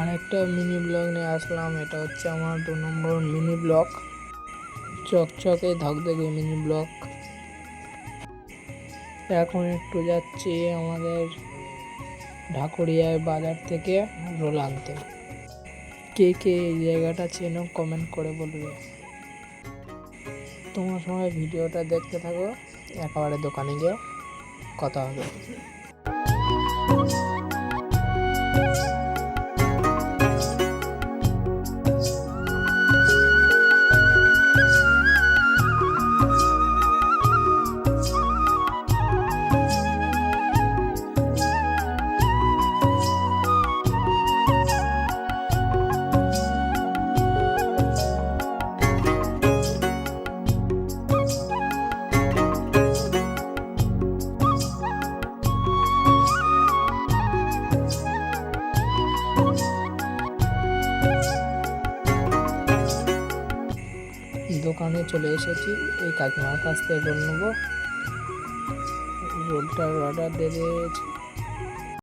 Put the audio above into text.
আরেকটা mini blog নিয়ে আসলাম, এটা হচ্ছে আমার দু নম্বর মিনি ব্লগ চকচকে ধকধকে মিনি ব্লগ এখন একটু যাচ্ছি আমাদের ঢাকুরিয়ায় বাজার থেকে রোল আনতে। কে কে এই জায়গাটা চেনো কমেন্ট করে বলবে। তোমার সময় ভিডিওটা দেখতে থাকো, একেবারে দোকানে গিয়ে কথা হবে। দোকানে চলে এসেছি। এই কাকিমার কাছ থেকে রোল নেব। রোলটার অর্ডার দিয়ে দিয়েছি।